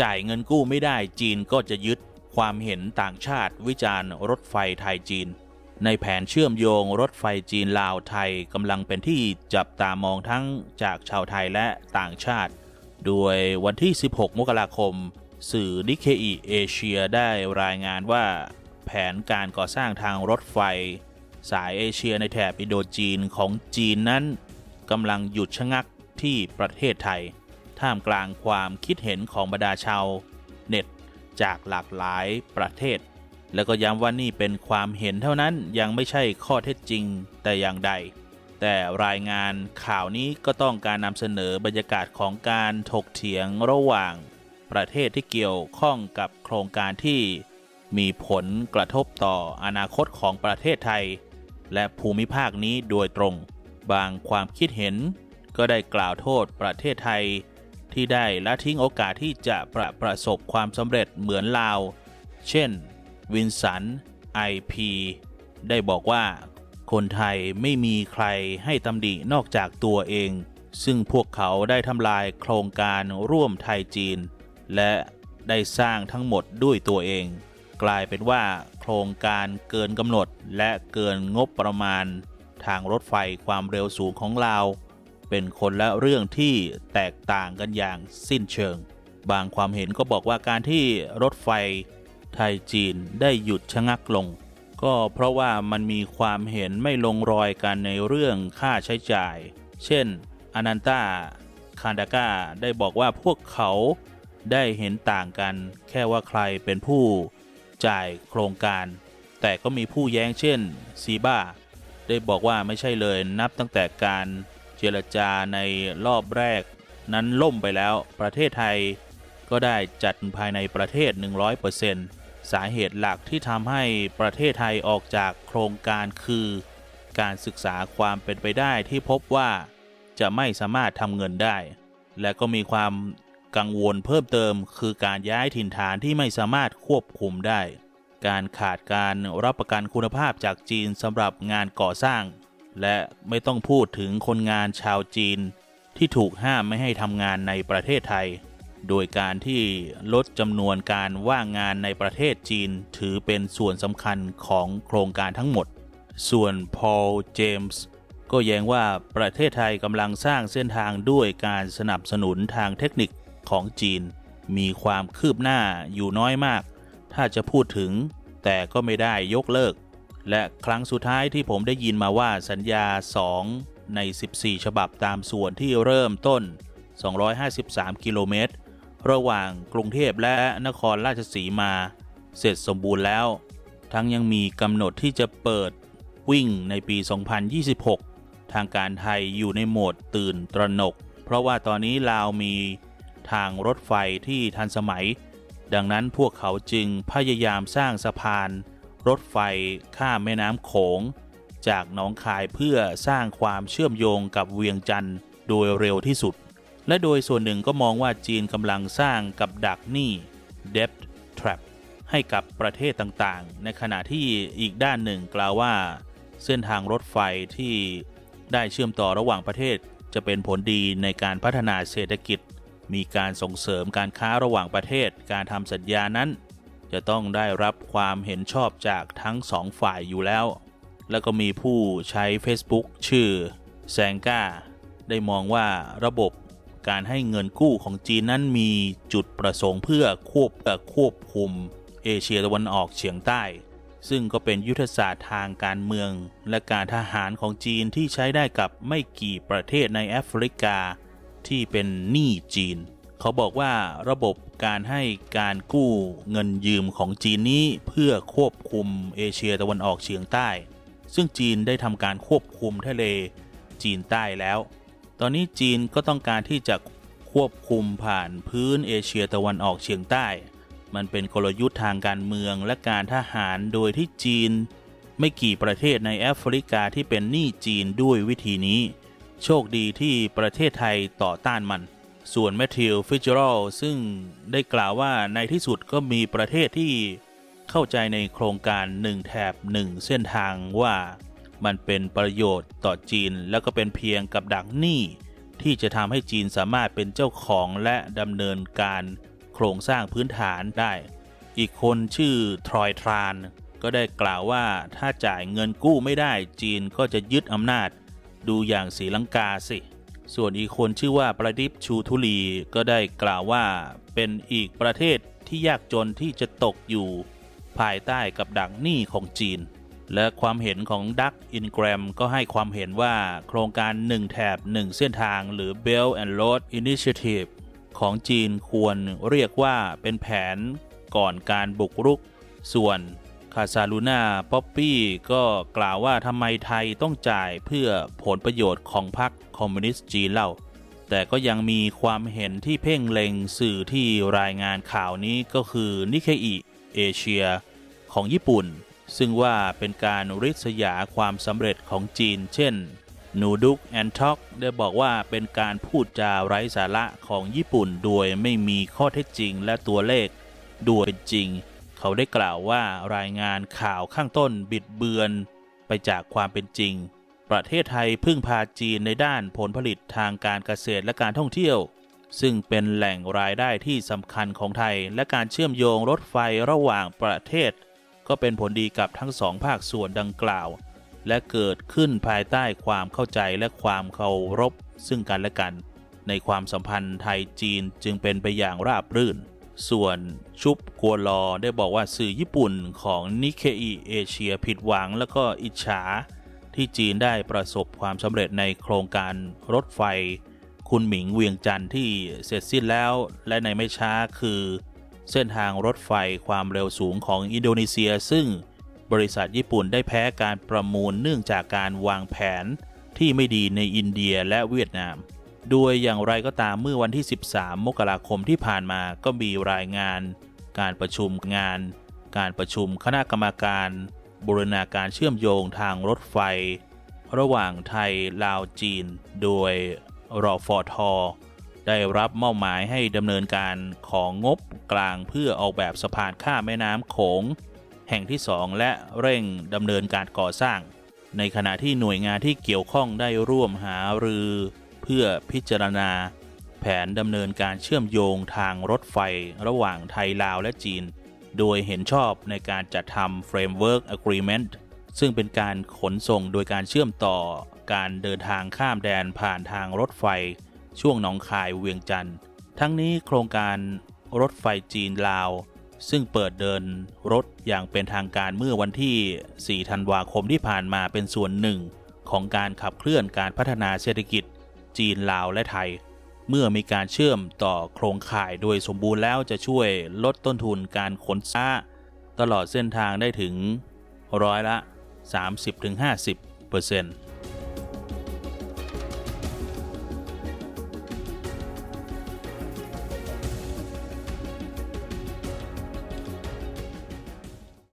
จ่ายเงินกู้ไม่ได้จีนก็จะยึดความเห็นต่างชาติวิจารณ์รถไฟไทยจีน ในแผนเชื่อมโยงรถไฟจีนลาวไทยกำลังเป็นที่จับตามองทั้งจากชาวไทยและต่างชาติ โดยวันที่ 16 มกราคม สื่อดิเคอีเอเชียได้รายงานว่า แผนการก่อสร้างทางรถไฟ สายเอเชียในแถบอินโดจีนของจีนนั้นกำลังหยุดชะงักที่ประเทศไทย ท่ามกลางความคิดเห็นของบรรดาชาวเน็ตจากหลากหลายประเทศ แล้วก็ย้ำว่านี่เป็นความเห็นเท่านั้นยังไม่ใช่ข้อเท็จจริงแต่อย่างใด แต่รายงานข่าวนี้ก็ต้องการนำเสนอบรรยากาศของการถกเถียงระหว่างประเทศที่เกี่ยวข้องกับโครงการที่มีผลกระทบต่ออนาคตของประเทศไทย และภูมิภาคนี้โดยตรง บางความคิดเห็นก็ได้กล่าวโทษประเทศไทย ที่ได้ละทิ้งโอกาสที่จะประประสบความสำเร็จเหมือนลาว เช่น วินสันไอพีได้บอกว่า คนไทยไม่มีใครให้ตำหนินอกจากตัวเอง ซึ่งพวกเขาได้ทำลายโครงการร่วมไทยจีน และได้สร้างทั้งหมดด้วยตัวเอง กลายเป็นว่า โครงการเกินกำหนดและเกินงบประมาณ ทางรถไฟความเร็วสูงของลาว เป็นคนละเรื่องที่แตกต่างกันอย่างสิ้นเชิง บางความเห็นก็บอกว่าการที่รถไฟไทยจีนได้หยุดชะงักลง ก็เพราะว่ามันมีความเห็นไม่ลงรอยกันในเรื่องค่าใช้จ่าย เช่นอนันตาคานดาก้าได้บอกว่าพวกเขาได้เห็นต่างกัน แค่ว่าใครเป็นผู้จ่ายโครงการ แต่ก็มีผู้แย้งเช่นซีบ้าได้บอกว่าไม่ใช่เลยนับตั้งแต่การ เจรจาในรอบแรก นั้นล่มไปแล้ว ประเทศไทย ก็ได้จัดภายในประเทศ 100%สาเหตุหลักที่ทำให้ประเทศไทยออกจากโครงการคือ การศึกษาความเป็นไปได้ที่พบว่าจะไม่สามารถทำเงินได้ และก็มีความกังวลเพิ่มเติม คือการย้ายถิ่นฐานที่ไม่สามารถควบคุมได้ การขาดการรับประกันคุณภาพจากจีนสำหรับงานก่อสร้าง และไม่ต้องพูดถึงคนงานชาวจีน ที่ถูกห้ามไม่ให้ทำงานในประเทศไทย โดยการที่ลดจำนวนการว่างงานในประเทศจีนถือเป็นส่วนสำคัญของโครงการทั้งหมด ส่วนพอล เจมส์ก็แย้งว่าประเทศไทยกำลังสร้างเส้นทางด้วยการสนับสนุนทางเทคนิคของจีน มีความคืบหน้าอยู่น้อยมาก ถ้าจะพูดถึง แต่ก็ไม่ได้ยกเลิก และครั้งสุดท้ายที่ผมได้ยินมาว่าสัญญา 2 ใน 14 ฉบับตามส่วนที่เริ่มต้น 253 กิโลเมตร ระหว่างกรุงเทพและนครราชสีมา เสร็จสมบูรณ์แล้ว ทั้งยังมีกำหนดที่จะเปิดวิ่งในปี 2026 ทางการไทยอยู่ในโหมดตื่นตระหนก เพราะว่าตอนนี้ลาวมีทางรถไฟที่ทันสมัย ดังนั้นพวกเขาจึงพยายามสร้างสะพาน รถไฟข้ามแม่น้ำโขง จากหนองคายเพื่อสร้างความเชื่อมโยงกับเวียงจันทร์โดยเร็วที่สุด และโดยส่วนหนึ่งก็มองว่าจีนกำลังสร้างกับดักหนี้ debt trap ให้กับประเทศต่างๆ ในขณะที่อีกด้านหนึ่งกล่าวว่า เส้นทางรถไฟที่ได้เชื่อมต่อระหว่างประเทศ จะเป็นผลดีในการพัฒนาเศรษฐกิจ มีการส่งเสริมการค้าระหว่างประเทศ การทำสัญญานั้น จะต้องได้รับความเห็นชอบจากทั้งสองฝ่ายอยู่แล้ว แล้วก็มีผู้ใช้ Facebook ชื่อแซงก้าได้มองว่าระบบการให้เงินกู้ของจีนนั้นมีจุดประสงค์เพื่อควบควบคุมเอเชียตะวันออกเฉียงใต้ ซึ่งก็เป็นยุทธศาสตร์ทางการเมือง และการทหารของจีนที่ใช้ได้กับไม่กี่ประเทศในแอฟริกาที่เป็นหนี้จีน เขาบอกว่าระบบการให้การกู้เงินยืมของจีนนี้เพื่อควบคุมเอเชียตะวันออกเฉียงใต้ ซึ่งจีนได้ทำการควบคุมทะเลจีนใต้แล้ว ตอนนี้จีนก็ต้องการที่จะควบคุมผ่านพื้นเอเชียตะวันออกเฉียงใต้ มันเป็นกลยุทธ์ทางการเมืองและการทหารโดยที่จีน ไม่กี่ประเทศในแอฟริกาที่เป็นหนี้จีนด้วยวิธีนี้ โชคดีที่ประเทศไทยต่อต้านมัน ส่วนแมทธิวฟิชเจอรัลซึ่งได้กล่าวว่าในที่สุดก็มีประเทศที่เข้าใจในโครงการหนึ่งแถบหนึ่งเส้นทางว่ามันเป็นประโยชน์ต่อจีนแล้วก็เป็นเพียงกับดักหนี้ที่จะทำให้จีนสามารถเป็นเจ้าของและดำเนินการโโครงสร้างพื้นฐานได้ อีกคนชื่อทรอยทราน ก็ได้กล่าวว่าถ้าจ่ายเงินกู้ไม่ได้จีนก็จะยึดอำนาจ ดูอย่างศรีลังกาสิ ส่วนอีกคนชื่อว่าประดิษฐ์ชูทุลีก็ได้กล่าวว่าเป็นอีกประเทศที่ยากจนที่จะตกอยู่ ภายใต้กับดักหนี้ของจีน และความเห็นของดักอินแกรมก็ให้ความเห็นว่าโครงการ 1 แถบ 1 เส้นทางหรือ Belt and Road Initiative ของจีนควรเรียกว่าเป็นแผนก่อนการบุกรุก ส่วนาซาลูนาป๊อปปี้ก็กล่าวว่าทำไมไทยต้องจ่ายเพื่อผลประโยชน์ของพรรคคอมมิวนิสต์จีนเล่า แต่ก็ยังมีความเห็นที่เพ่งเล็งสื่อที่รายงานข่าวนี้ก็คือนิเคอิเอเชียของญี่ปุ่น ซึ่งว่าเป็นการริษยาความสำเร็จของจีน เช่นนูดุกแอนท็อกได้บอกว่าเป็นการพูดจาไร้สาระของญี่ปุ่น โดยไม่มีข้อเท็จจริงและตัวเลขโดยจริง เขาได้กล่าวว่ารายงานข่าวข้างต้นบิดเบือนไปจากความเป็นจริง ประเทศไทยพึ่งพาจีนในด้านผลผลิตทางการเกษตรและการท่องเที่ยว ซึ่งเป็นแหล่งรายได้ที่สำคัญของไทย และการเชื่อมโยงรถไฟระหว่างประเทศ ก็เป็นผลดีกับทั้งสองภาคส่วนดังกล่าว และเกิดขึ้นภายใต้ความเข้าใจและความเคารพซึ่งกันและกัน ในความสัมพันธ์ไทยจีนจึงเป็นไปอย่างราบรื่น ส่วนชุบกัวลอได้บอกว่าสื่อญี่ปุ่นของนิเคอิเอเชียผิดหวังและก็อิจฉาที่จีนได้ประสบความสำเร็จในโครงการรถไฟ คุณหมิงเวียงจันทร์ที่เสร็จสิ้นแล้ว และในไม่ช้าคือ เส้นทางรถไฟความเร็วสูงของอินโดนีเซีย ซึ่งบริษัทญี่ปุ่นได้แพ้การประมูลเนื่องจากการวางแผนที่ไม่ดีในอินเดียและเวียดนาม โดยอย่างไรก็ตามเมื่อวันที่ 13 มกราคมที่ผ่านมาก็มีรายงาน การประชุมงาน การประชุมคณะกรรมการ บูรณาการเชื่อมโยงทางรถไฟ ระหว่างไทยลาวจีน โดยรอฟอทอได้รับมอบหมายให้ดำเนินการของงบกลางเพื่อออกแบบสะพานข้ามแม่น้ำโขง แห่งที่ 2 และเร่งดำเนินการก่อสร้าง ในขณะที่หน่วยงานที่เกี่ยวข้องได้ร่วมหารือ พื่อพิจารณา แผนดำเนินการเชื่อมโยงทางรถไฟระหว่างไทยลาวและจีน โดยเห็นชอบในการจัดทำ Framework Agreement ซึ่งเป็นการขนส่งโดยการเชื่อมต่อการเดินทางข้ามแดนผ่านทางรถไฟ ช่วงหนองคายเวียงจันทร์ ทั้งนี้โครงการรถไฟจีนลาว ซึ่งเปิดเดินรถอย่างเป็นทางการเมื่อวันที่ 4 ธันวาคมที่ผ่านมาเป็นส่วนหนึ่ง ของการขับเคลื่อนการพัฒนาเศรษฐกิจ จีนลาวและไทย เมื่อมีการเชื่อมต่อโครงข่ายโดยสมบูรณ์แล้วจะช่วยลดต้นทุนการขนส่งตลอดเส้นทางได้ถึงร้อยละ 30-50%เปอร์เซ็นต์